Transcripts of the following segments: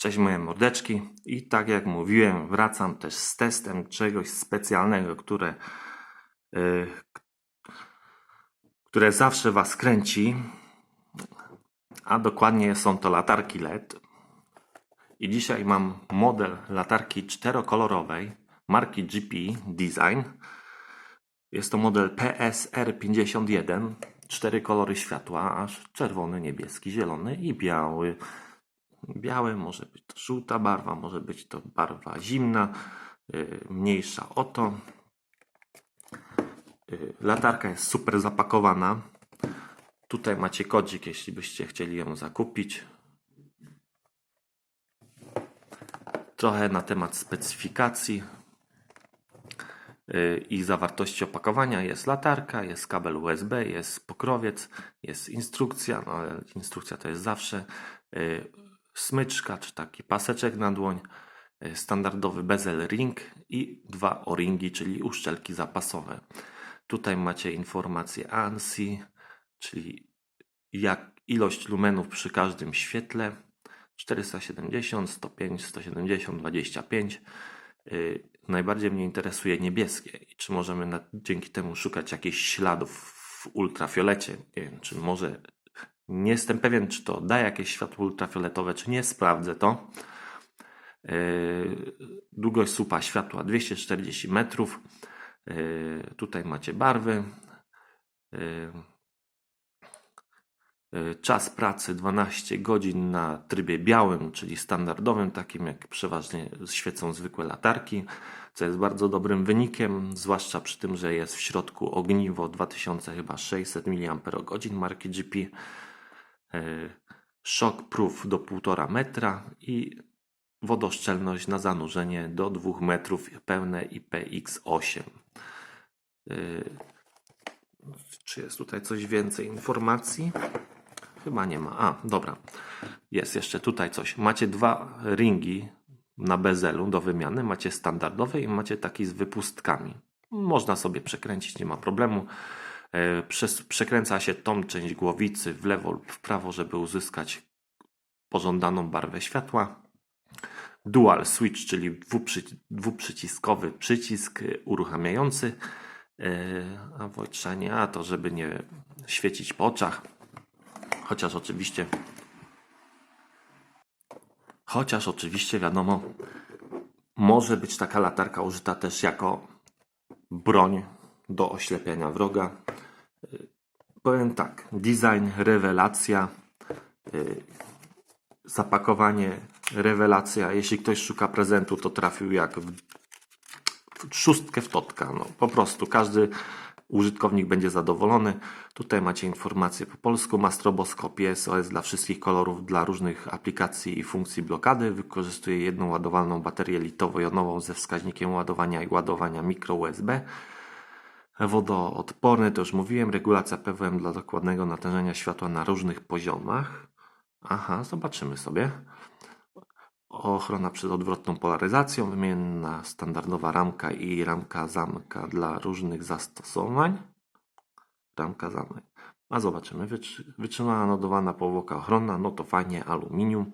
Cześć moje mordeczki i tak jak mówiłem wracam też z testem czegoś specjalnego, które, y, które zawsze Was kręci, a dokładnie są to latarki LED. I dzisiaj mam model latarki czterokolorowej marki GP Design. Jest to model PSR51, cztery kolory światła, aż czerwony, niebieski, zielony i biały. Białe może być to żółta barwa, może być to barwa zimna, y, mniejsza o to. Y, Latarka jest super zapakowana. Tutaj macie kodzik, jeśli byście chcieli ją zakupić. Trochę na temat specyfikacji y, i zawartości opakowania. Jest latarka, jest kabel USB, jest pokrowiec, jest instrukcja, no ale instrukcja to jest zawsze smyczka, czy taki paseczek na dłoń, y, standardowy bezel ring i dwa o-ringi, czyli uszczelki zapasowe. Tutaj macie informację ANSI, czyli jak ilość lumenów przy każdym świetle 470, 105, 170, 25. Yy, najbardziej mnie interesuje niebieskie czy możemy na, dzięki temu szukać jakichś śladów w ultrafiolecie. Nie wiem, czy może. Nie jestem pewien, czy to da jakieś światło ultrafioletowe, czy nie. Sprawdzę to. Yy, długość słupa światła 240 metrów. Yy, tutaj macie barwy. Yy, Czas pracy 12 godzin na trybie białym, czyli standardowym, takim jak przeważnie świecą zwykłe latarki, co jest bardzo dobrym wynikiem, zwłaszcza przy tym, że jest w środku ogniwo 2600 mAh marki GP, y, shock proof do 1,5 metra i wodoszczelność na zanurzenie do 2 metrów, pełne IPX8. Y, Czy jest tutaj coś więcej informacji? Chyba nie ma. A, dobra. Jest jeszcze tutaj coś. Macie dwa ringi na bezelu do wymiany. Macie standardowy i macie taki z wypustkami. Można sobie przekręcić, nie ma problemu. E, przekręca się tą część głowicy w lewo lub w prawo, żeby uzyskać pożądaną barwę światła. Dual switch, czyli dwuprzy, dwuprzyciskowy przycisk uruchamiający. E, A a to żeby nie świecić po oczach. Chociaż oczywiście. Chociaż oczywiście wiadomo, może być taka latarka użyta też jako broń do oślepiania wroga. Y, Powiem tak, design, rewelacja, y, zapakowanie, rewelacja. Jeśli ktoś szuka prezentu, to trafił jak w szóstkę w totka. No, po prostu każdy użytkownik będzie zadowolony. Tutaj macie informacje po polsku. Ma stroboskop SOS dla wszystkich kolorów, dla różnych aplikacji i funkcji blokady. Wykorzystuje jedną ładowalną baterię litowo-jonową ze wskaźnikiem ładowania i ładowania mikro USB. Wodoodporny, to już mówiłem. Regulacja PWM dla dokładnego natężenia światła na różnych poziomach. Aha, zobaczymy sobie. Ochrona przed odwrotną polaryzacją, wymienna standardowa ramka i ramka zamka dla różnych zastosowań. Ramka zamek. A zobaczymy. Wytrzy- Wytrzymana nodowana powłoka ochronna, no to fajnie, aluminium,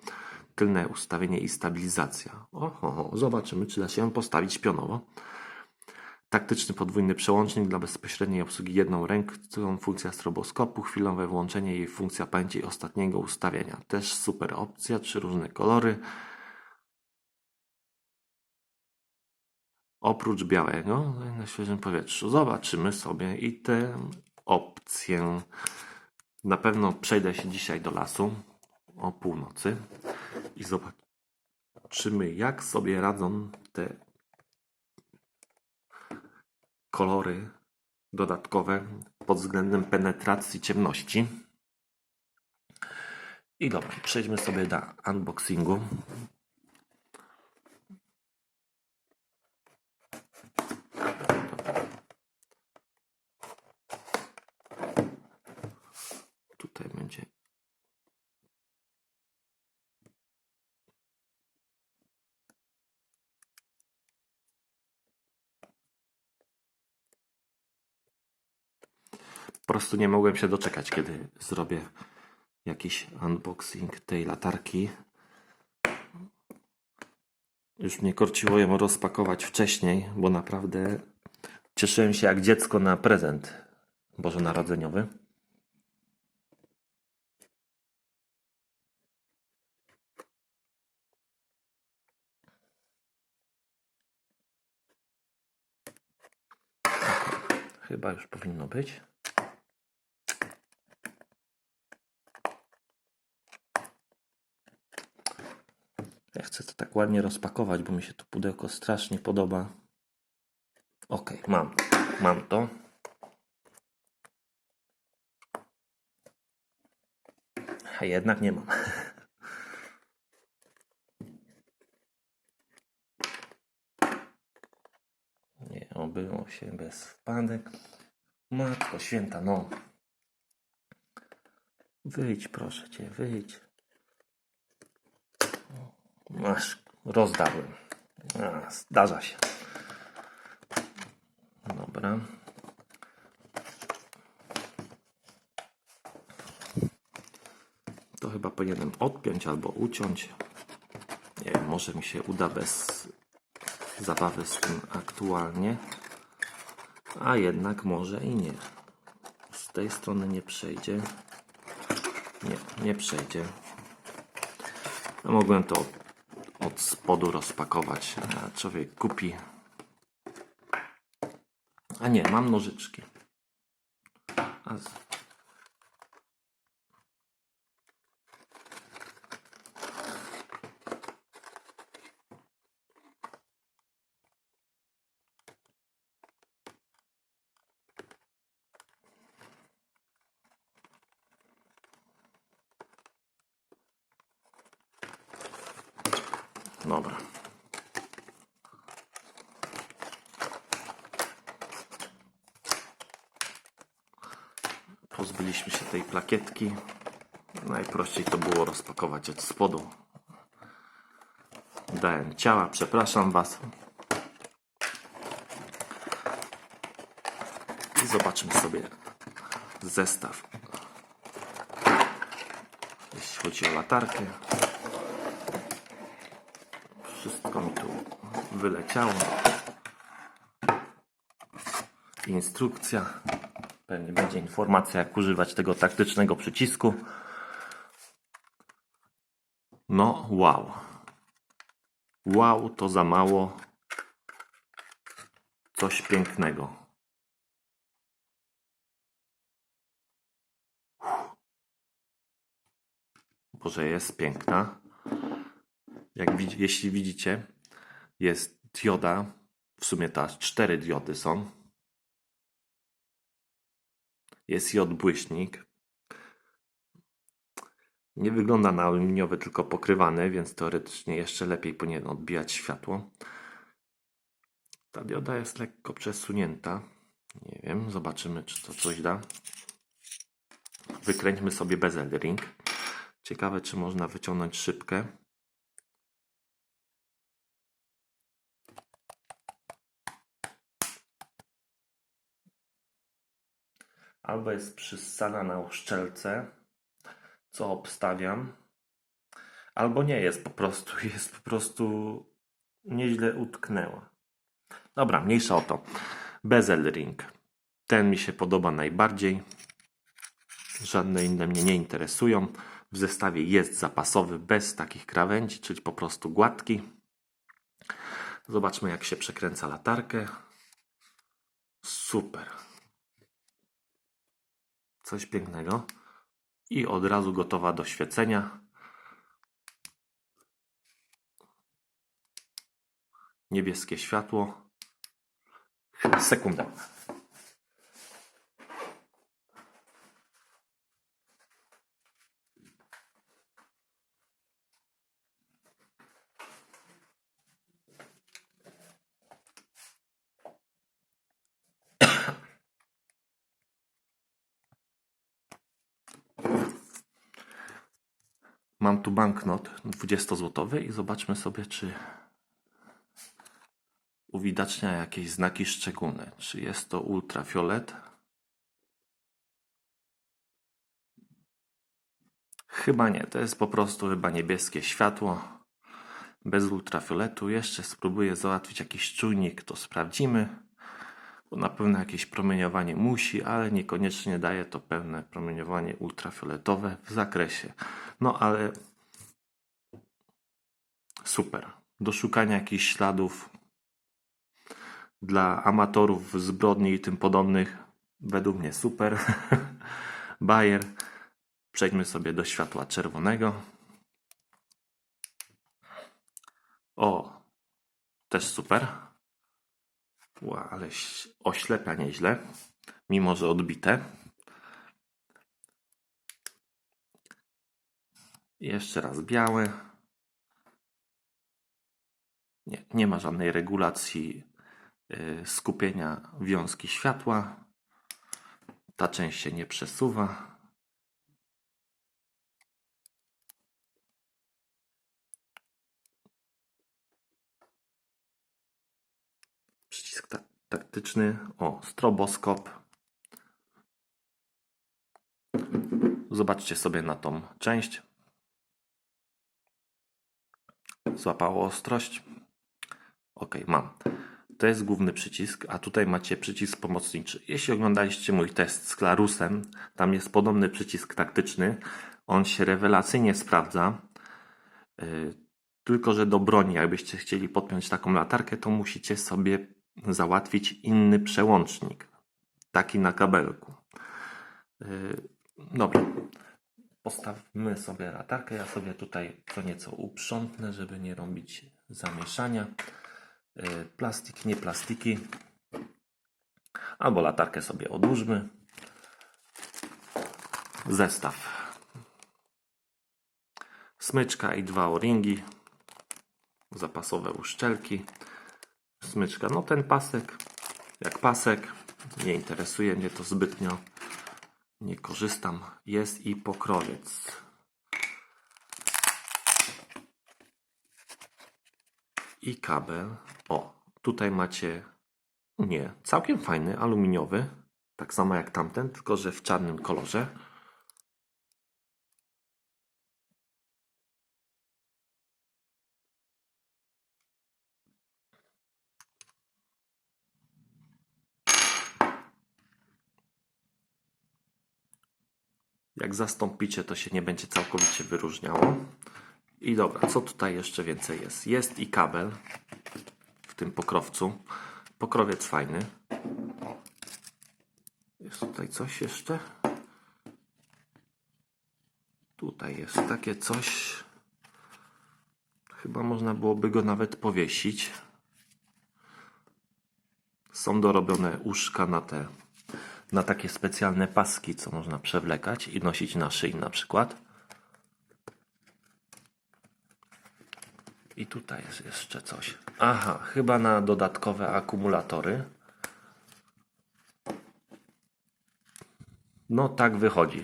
tylne ustawienie i stabilizacja. Oho, zobaczymy, czy da się ją postawić pionowo. Taktyczny podwójny przełącznik dla bezpośredniej obsługi jedną ręką, funkcja stroboskopu, chwilowe włączenie i funkcja pamięci ostatniego ustawienia. Też super opcja, trzy różne kolory. Oprócz białego na świeżym powietrzu. Zobaczymy sobie i tę opcję. Na pewno przejdę się dzisiaj do lasu o północy i zobaczymy, jak sobie radzą te kolory dodatkowe pod względem penetracji ciemności. I dobra, przejdźmy sobie do unboxingu. Tutaj będzie. Po prostu nie mogłem się doczekać, kiedy zrobię jakiś unboxing tej latarki. Już mnie korciło ją rozpakować wcześniej, bo naprawdę cieszyłem się jak dziecko na prezent bożonarodzeniowy. Chyba już powinno być. Ja chcę to tak ładnie rozpakować, bo mi się to pudełko strasznie podoba. Ok, mam. Mam to. A jednak nie mam. Nie obyło się bez wpadek. Matko święta, no. Wyjdź, proszę cię, wyjdź. Masz, rozdałem. A, zdarza się. Dobra. To chyba powinienem odpiąć albo uciąć. Nie wiem, może mi się uda bez zabawy z tym aktualnie. A jednak może i nie. Z tej strony nie przejdzie. Nie, nie przejdzie. No, mogłem to od spodu rozpakować. A człowiek kupi. A nie, mam nożyczki. A z... Dobra. Pozbyliśmy się tej plakietki. Najprościej to było rozpakować od spodu. Dałem ciała, przepraszam Was. I zobaczmy sobie zestaw. Jeśli chodzi o latarkę, wszystko mi tu wyleciało. Instrukcja. Pewnie będzie informacja, jak używać tego taktycznego przycisku. No, wow. Wow, to za mało. Coś pięknego. Boże, jest piękna. Jak, widz- jeśli widzicie, jest dioda. W sumie to aż cztery diody są. Jest i odbłyśnik. Nie wygląda na aluminiowy, tylko pokrywany, więc teoretycznie jeszcze lepiej powinien odbijać światło. Ta dioda jest lekko przesunięta. Nie wiem, zobaczymy, czy to coś da. Wykręćmy sobie bezel ring. Ciekawe, czy można wyciągnąć szybkę. Albo jest przyssana na uszczelce, co obstawiam, albo nie jest po prostu, jest po prostu nieźle utknęła. Dobra, mniejsza o to. Bezel ring. Ten mi się podoba najbardziej. Żadne inne mnie nie interesują. W zestawie jest zapasowy bez takich krawędzi, czyli po prostu gładki. Zobaczmy, jak się przekręca latarkę. Super. Coś pięknego. I od razu gotowa do świecenia. Niebieskie światło. Sekundę. Mam tu banknot 20-złotowy i zobaczmy sobie, czy uwidacznia jakieś znaki szczególne. Czy jest to ultrafiolet? Chyba nie, to jest po prostu chyba niebieskie światło. bez ultrafioletu. Jeszcze spróbuję załatwić jakiś czujnik, to sprawdzimy. Na pewno jakieś promieniowanie musi, ale niekoniecznie daje to pełne promieniowanie ultrafioletowe w zakresie. No ale super. Do szukania jakichś śladów dla amatorów zbrodni i tym podobnych, według mnie super. Bayer. Przejdźmy sobie do światła czerwonego. O, też super. Ła, ale oślepia nieźle, mimo że odbite. Jeszcze raz białe. Nie, nie ma żadnej regulacji y, skupienia wiązki światła. Ta część się nie przesuwa. Przycisk ta taktyczny. O, stroboskop. Zobaczcie sobie na tą część. Złapało ostrość. Ok, mam. To jest główny przycisk, a tutaj macie przycisk pomocniczy. Jeśli oglądaliście mój test z Clarusem, tam jest podobny przycisk taktyczny. On się rewelacyjnie sprawdza. Yy, tylko, że do broni, jakbyście chcieli podpiąć taką latarkę, to musicie sobie załatwić inny przełącznik. Taki na kabelku. Yy, dobra. Postawmy sobie latarkę. Ja sobie tutaj co nieco uprzątnę, żeby nie robić zamieszania. Yy, Plastik, nie plastiki. Albo latarkę sobie odłóżmy. Zestaw. Smyczka i dwa o-ringi. Zapasowe uszczelki. Smyczka, no ten pasek, jak pasek, nie interesuje mnie to zbytnio. Nie korzystam. Jest i pokrowiec. I kabel. O, tutaj macie, nie, całkiem fajny, aluminiowy. Tak samo jak tamten, tylko że w czarnym kolorze. Jak zastąpicie, to się nie będzie całkowicie wyróżniało. I dobra, co tutaj jeszcze więcej jest? Jest i kabel w tym pokrowcu. Pokrowiec fajny. Jest tutaj coś jeszcze? Tutaj jest takie coś. Chyba można byłoby go nawet powiesić. Są dorobione uszka na te na takie specjalne paski, co można przewlekać i nosić na szyi na przykład. I tutaj jest jeszcze coś. Aha, chyba na dodatkowe akumulatory. No tak wychodzi.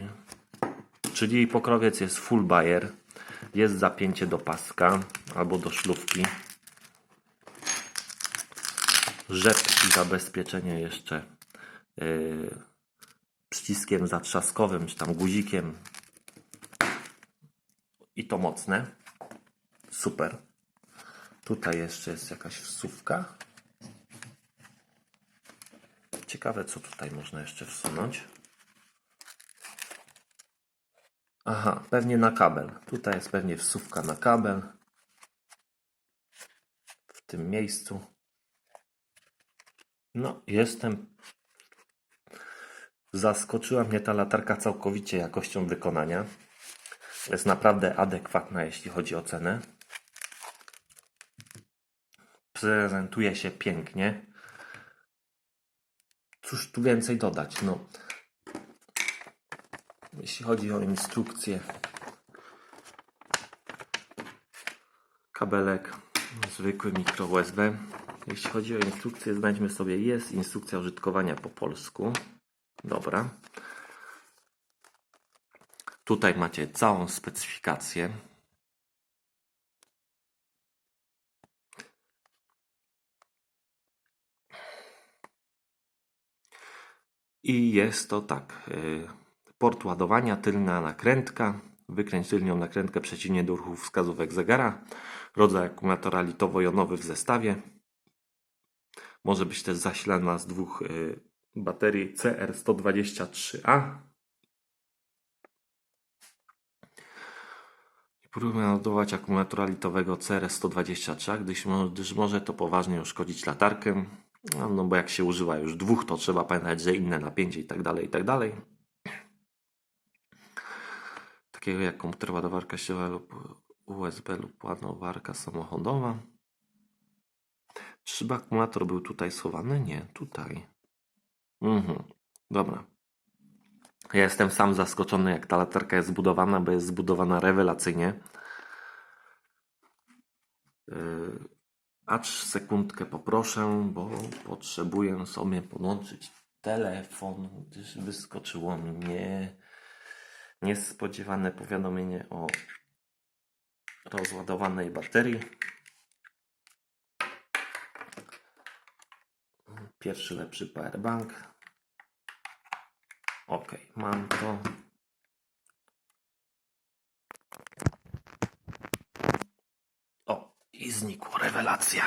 Czyli pokrowiec jest full Bayer. Jest zapięcie do paska albo do szlufki. Rzep i zabezpieczenie jeszcze yy, przyciskiem zatrzaskowym, czy tam guzikiem. I to mocne. Super. Tutaj jeszcze jest jakaś wsówka. Ciekawe, co tutaj można jeszcze wsunąć. Aha, pewnie na kabel. Tutaj jest pewnie wsówka na kabel. W tym miejscu. No, jestem. Zaskoczyła mnie ta latarka całkowicie jakością wykonania. Jest naprawdę adekwatna, jeśli chodzi o cenę. Prezentuje się pięknie. Cóż tu więcej dodać? No, jeśli chodzi o instrukcję, kabelek zwykły mikro USB. Jeśli chodzi o instrukcję, znajdźmy sobie, jest instrukcja użytkowania po polsku. Dobra. Tutaj macie całą specyfikację. I jest to tak. y, Port ładowania, tylna nakrętka, Wykręć tylnią nakrętkę przeciwnie do ruchu wskazówek zegara. Rodzaj akumulatora litowo-jonowy w zestawie. Może być też zasilana z dwóch y, baterii CR123A. I Próbujemy ładować akumulatora litowego CR123A, gdyż, gdyż może to poważnie uszkodzić latarkę. No, no bo jak się używa już dwóch, to trzeba pamiętać, że inne napięcie i tak dalej, i tak dalej. Takiego jak komputer, ładowarka sieciowa lub USB lub ładowarka samochodowa. Czyżby akumulator był tutaj schowany? Nie, tutaj. Mhm, dobra. Ja jestem sam zaskoczony, jak ta latarka jest zbudowana, bo jest zbudowana rewelacyjnie. Yy, acz sekundkę poproszę, bo potrzebuję sobie podłączyć telefon, gdyż wyskoczyło mi nie, niespodziewane powiadomienie o rozładowanej baterii. Pierwszy lepszy powerbank. Ok, mam to. O, i znikło rewelacja.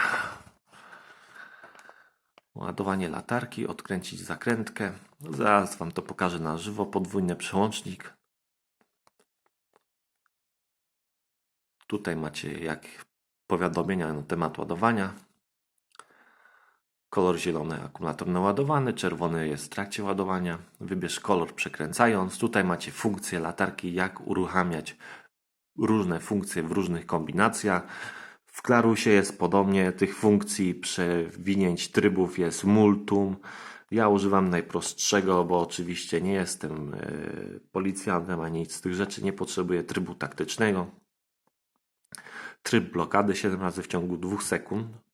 Ładowanie latarki, odkręcić zakrętkę. Zaraz Wam to pokażę na żywo. Podwójny przełącznik. Tutaj macie jak powiadomienia na temat ładowania. Kolor zielony akumulator naładowany, czerwony jest w trakcie ładowania. Wybierz kolor przekręcając. Tutaj macie funkcję latarki, jak uruchamiać różne funkcje w różnych kombinacjach. W Klarusie jest podobnie, tych funkcji przewinięć trybów jest multum. Ja używam najprostszego, bo oczywiście nie jestem e, policjantem ani nic z tych rzeczy, nie potrzebuję trybu taktycznego. Tryb blokady 7 razy w ciągu 2 sekund.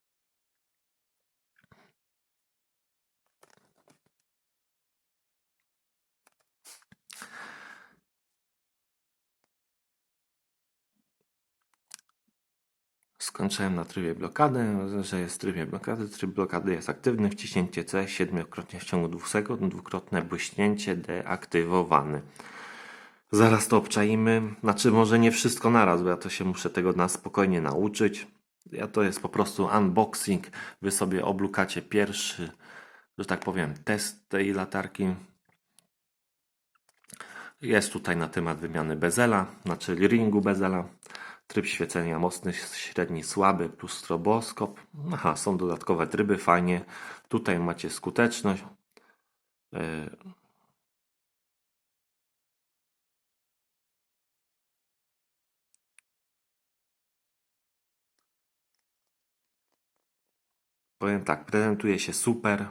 Skończyłem na trybie blokady, że jest w trybie blokady. Tryb blokady jest aktywny. Wciśnięcie C siedmiokrotnie w ciągu 2 sekund. Dwukrotne błyśnięcie deaktywowany. Zaraz to obczaimy. Znaczy, może nie wszystko naraz, bo ja to się muszę tego na spokojnie nauczyć. Ja to jest po prostu unboxing. Wy sobie oblukacie pierwszy, że tak powiem, test tej latarki. Jest tutaj na temat wymiany bezela, znaczy ringu bezela. Tryb świecenia mocny, średni, słaby plus stroboskop. Aha, są dodatkowe tryby, fajnie. Tutaj macie skuteczność. Yy, Powiem tak, prezentuje się super.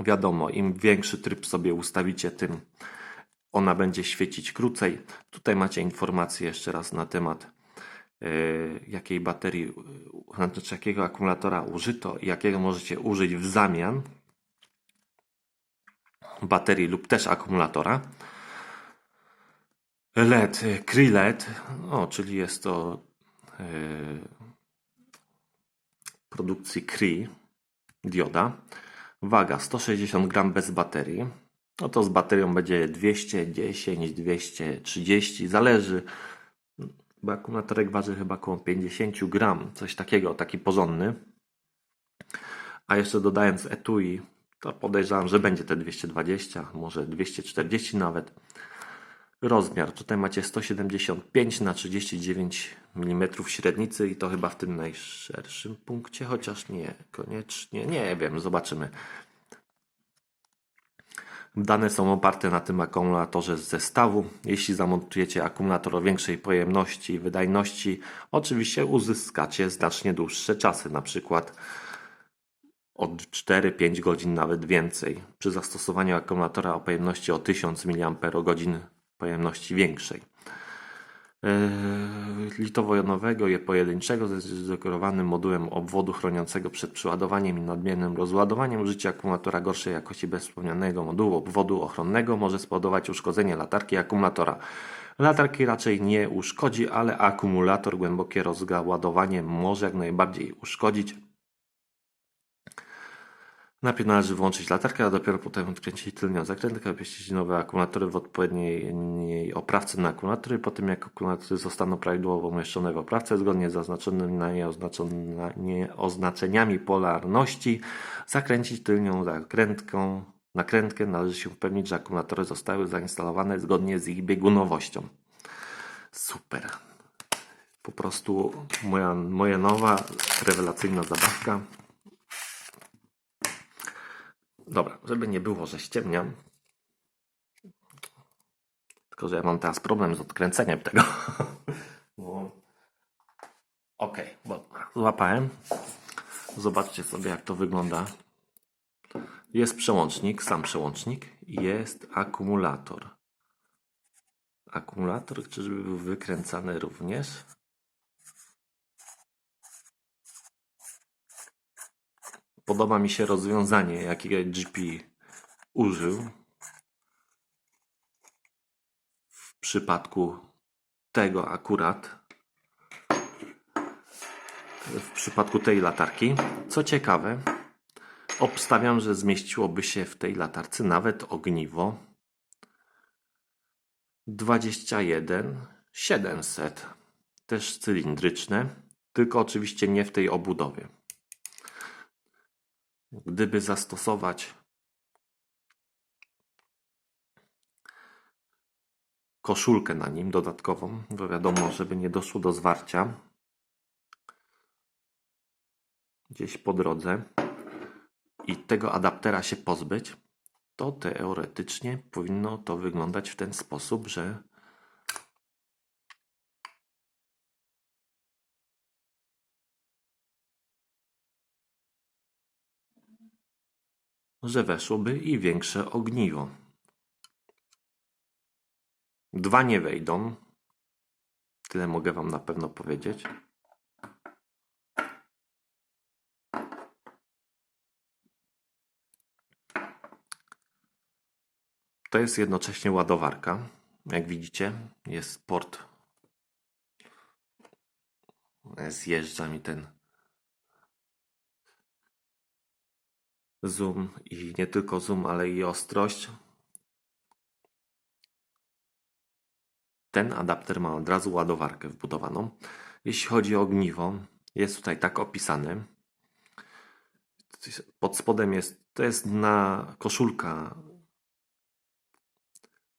Wiadomo, im większy tryb sobie ustawicie, tym ona będzie świecić krócej. Tutaj macie informacje jeszcze raz na temat yy, jakiej baterii, yy, znaczy jakiego akumulatora użyto i jakiego możecie użyć w zamian baterii lub też akumulatora. LED, yy, Cree LED, o, czyli jest to yy, produkcji Cree dioda. Waga 160 gram bez baterii. No to z baterią będzie 210, 230, zależy. Bo akumulatorek waży chyba około 50 gram, coś takiego, taki porządny. A jeszcze dodając etui, to podejrzewam, że będzie te 220, może 240 nawet. Rozmiar. Tutaj macie 175 na 39 mm średnicy i to chyba w tym najszerszym punkcie, chociaż nie, koniecznie, nie wiem, zobaczymy. Dane są oparte na tym akumulatorze z zestawu. Jeśli zamontujecie akumulator o większej pojemności i wydajności, oczywiście uzyskacie znacznie dłuższe czasy, na przykład od 4-5 godzin, nawet więcej. Przy zastosowaniu akumulatora o pojemności o 1000 mAh pojemności większej. Yy, litowo-jonowego i pojedynczego z zdekorowanym modułem obwodu chroniącego przed przeładowaniem i nadmiernym rozładowaniem. Użycie akumulatora gorszej jakości bez wspomnianego modułu obwodu ochronnego może spowodować uszkodzenie latarki akumulatora. Latarki raczej nie uszkodzi, ale akumulator głębokie rozładowanie może jak najbardziej uszkodzić. Najpierw należy włączyć latarkę, a dopiero potem odkręcić tylnią zakrętkę, obieścić nowe akumulatory w odpowiedniej oprawce na akumulatory. Po tym jak akumulatory zostaną prawidłowo umieszczone w oprawce, zgodnie z zaznaczonymi na nie oznaczone- oznaczeniami polarności, zakręcić tylnią zakrętką. Nakrętkę należy się upewnić, że akumulatory zostały zainstalowane zgodnie z ich biegunowością. Super. Po prostu moja, moja nowa, rewelacyjna zabawka. Dobra, żeby nie było, że ściemniam. Tylko, że ja mam teraz problem z odkręceniem tego. Okej, bo złapałem. Zobaczcie sobie, jak to wygląda. Jest przełącznik, sam przełącznik. Jest akumulator. Akumulator, czyżby był wykręcany również? Podoba mi się rozwiązanie, jakiego GP użył w przypadku tego akurat. W przypadku tej latarki. Co ciekawe, obstawiam, że zmieściłoby się w tej latarce nawet ogniwo 21 700. Też cylindryczne, tylko oczywiście nie w tej obudowie. Gdyby zastosować. Koszulkę na nim dodatkową, bo wiadomo, żeby nie doszło do zwarcia. Gdzieś po drodze. I tego adaptera się pozbyć, to teoretycznie powinno to wyglądać w ten sposób, że że weszłoby i większe ogniwo. Dwa nie wejdą. Tyle mogę Wam na pewno powiedzieć. To jest jednocześnie ładowarka. Jak widzicie, jest port. Zjeżdża mi ten zoom i nie tylko zoom, ale i ostrość. Ten adapter ma od razu ładowarkę wbudowaną. Jeśli chodzi o ogniwo, jest tutaj tak opisane. Pod spodem jest, to jest na koszulka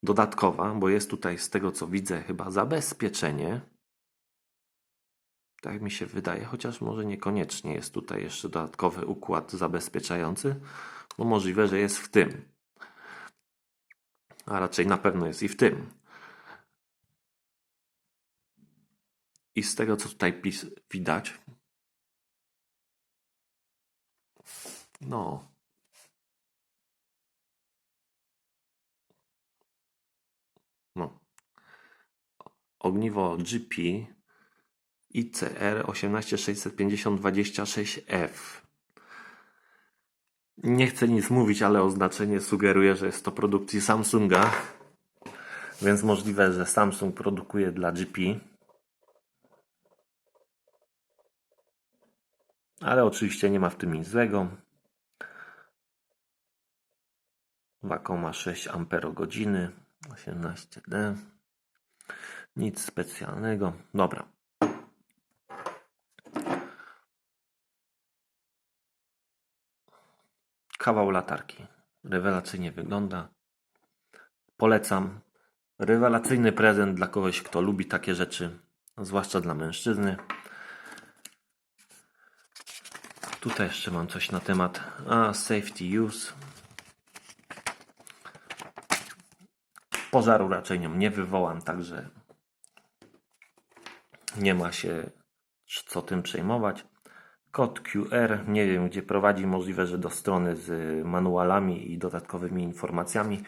dodatkowa, bo jest tutaj z tego co widzę chyba zabezpieczenie. Tak mi się wydaje, chociaż może niekoniecznie jest tutaj jeszcze dodatkowy układ zabezpieczający, bo możliwe, że jest w tym. A raczej na pewno jest i w tym. I z tego co tutaj pis widać, no, no, ogniwo GP ICR 18650-26F. Nie chcę nic mówić, ale oznaczenie sugeruje, że jest to produkcji Samsunga, więc możliwe, że Samsung produkuje dla GP. Ale oczywiście nie ma w tym nic złego. Wacom ma 6 Ah, 18D. Nic specjalnego. Dobra. Kawał latarki. Rewelacyjnie wygląda. Polecam. Rewelacyjny prezent dla kogoś, kto lubi takie rzeczy, zwłaszcza dla mężczyzny. Tutaj jeszcze mam coś na temat a, safety use. Pożaru raczej nią nie wywołam, także nie ma się co tym przejmować. Kod QR, nie wiem gdzie prowadzi, możliwe, że do strony z manualami i dodatkowymi informacjami.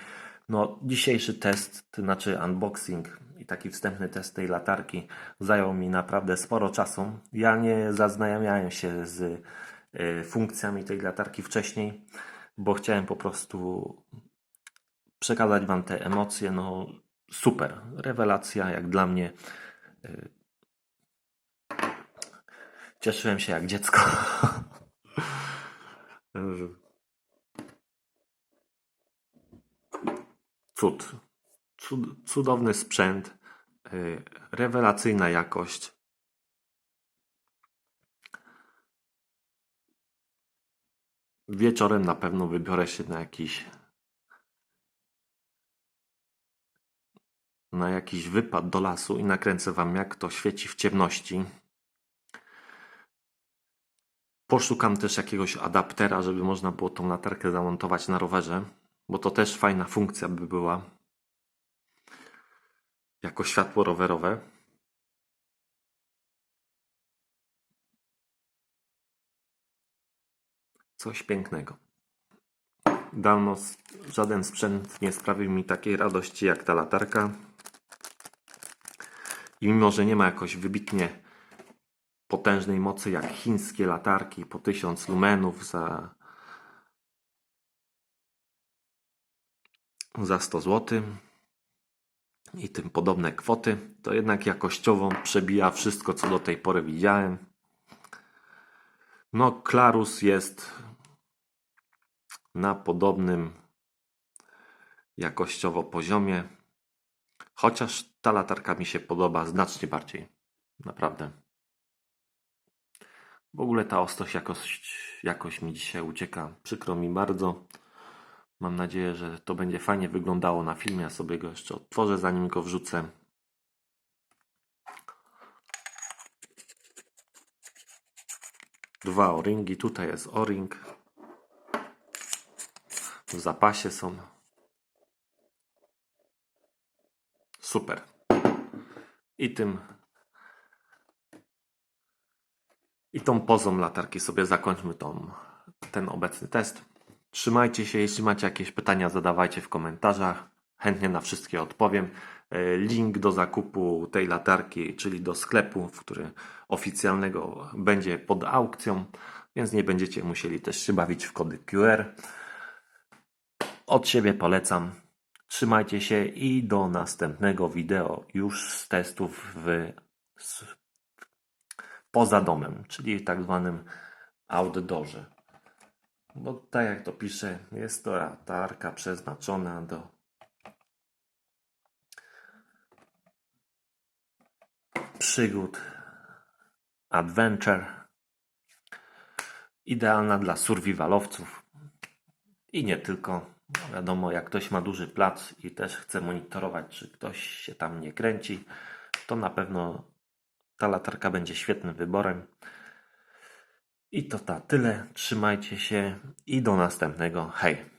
No, dzisiejszy test, to znaczy unboxing i taki wstępny test tej latarki zajął mi naprawdę sporo czasu. Ja nie zaznajamiałem się z y, funkcjami tej latarki wcześniej, bo chciałem po prostu przekazać Wam te emocje. No, super, rewelacja jak dla mnie. Cieszyłem się jak dziecko. Cud. Cud. Cudowny sprzęt, y, rewelacyjna jakość. Wieczorem na pewno wybiorę się na jakiś na jakiś wypad do lasu i nakręcę wam jak to świeci w ciemności. Poszukam też jakiegoś adaptera, żeby można było tą latarkę zamontować na rowerze, bo to też fajna funkcja by była. Jako światło rowerowe. Coś pięknego. Dawno żaden sprzęt nie sprawił mi takiej radości jak ta latarka. I mimo, że nie ma jakoś wybitnie potężnej mocy jak chińskie latarki po 1000 lumenów za, za 100 zł i tym podobne kwoty, to jednak jakościowo przebija wszystko, co do tej pory widziałem. No, Klarus jest na podobnym jakościowo poziomie, chociaż ta latarka mi się podoba znacznie bardziej. Naprawdę. W ogóle ta ostrość jakoś, jakoś mi dzisiaj ucieka. Przykro mi bardzo. Mam nadzieję, że to będzie fajnie wyglądało na filmie. Ja sobie go jeszcze otworzę, zanim go wrzucę. Dwa o-ringi. Tutaj jest o-ring. W zapasie są. Super. I tym I tą pozą latarki sobie zakończmy tą, ten obecny test. Trzymajcie się, jeśli macie jakieś pytania, zadawajcie w komentarzach. Chętnie na wszystkie odpowiem. E, Link do zakupu tej latarki, czyli do sklepu, w który oficjalnego będzie pod aukcją, więc nie będziecie musieli też się bawić w kody QR. Od siebie polecam. Trzymajcie się i do następnego wideo już z testów w poza domem, czyli tak zwanym outdoorze. Bo tak jak to pisze, jest to latarka przeznaczona do przygód, adventure, idealna dla survivalowców i nie tylko. No wiadomo, jak ktoś ma duży plac i też chce monitorować, czy ktoś się tam nie kręci, to na pewno ta latarka będzie świetnym wyborem. I to na tyle. Trzymajcie się i do następnego. Hej!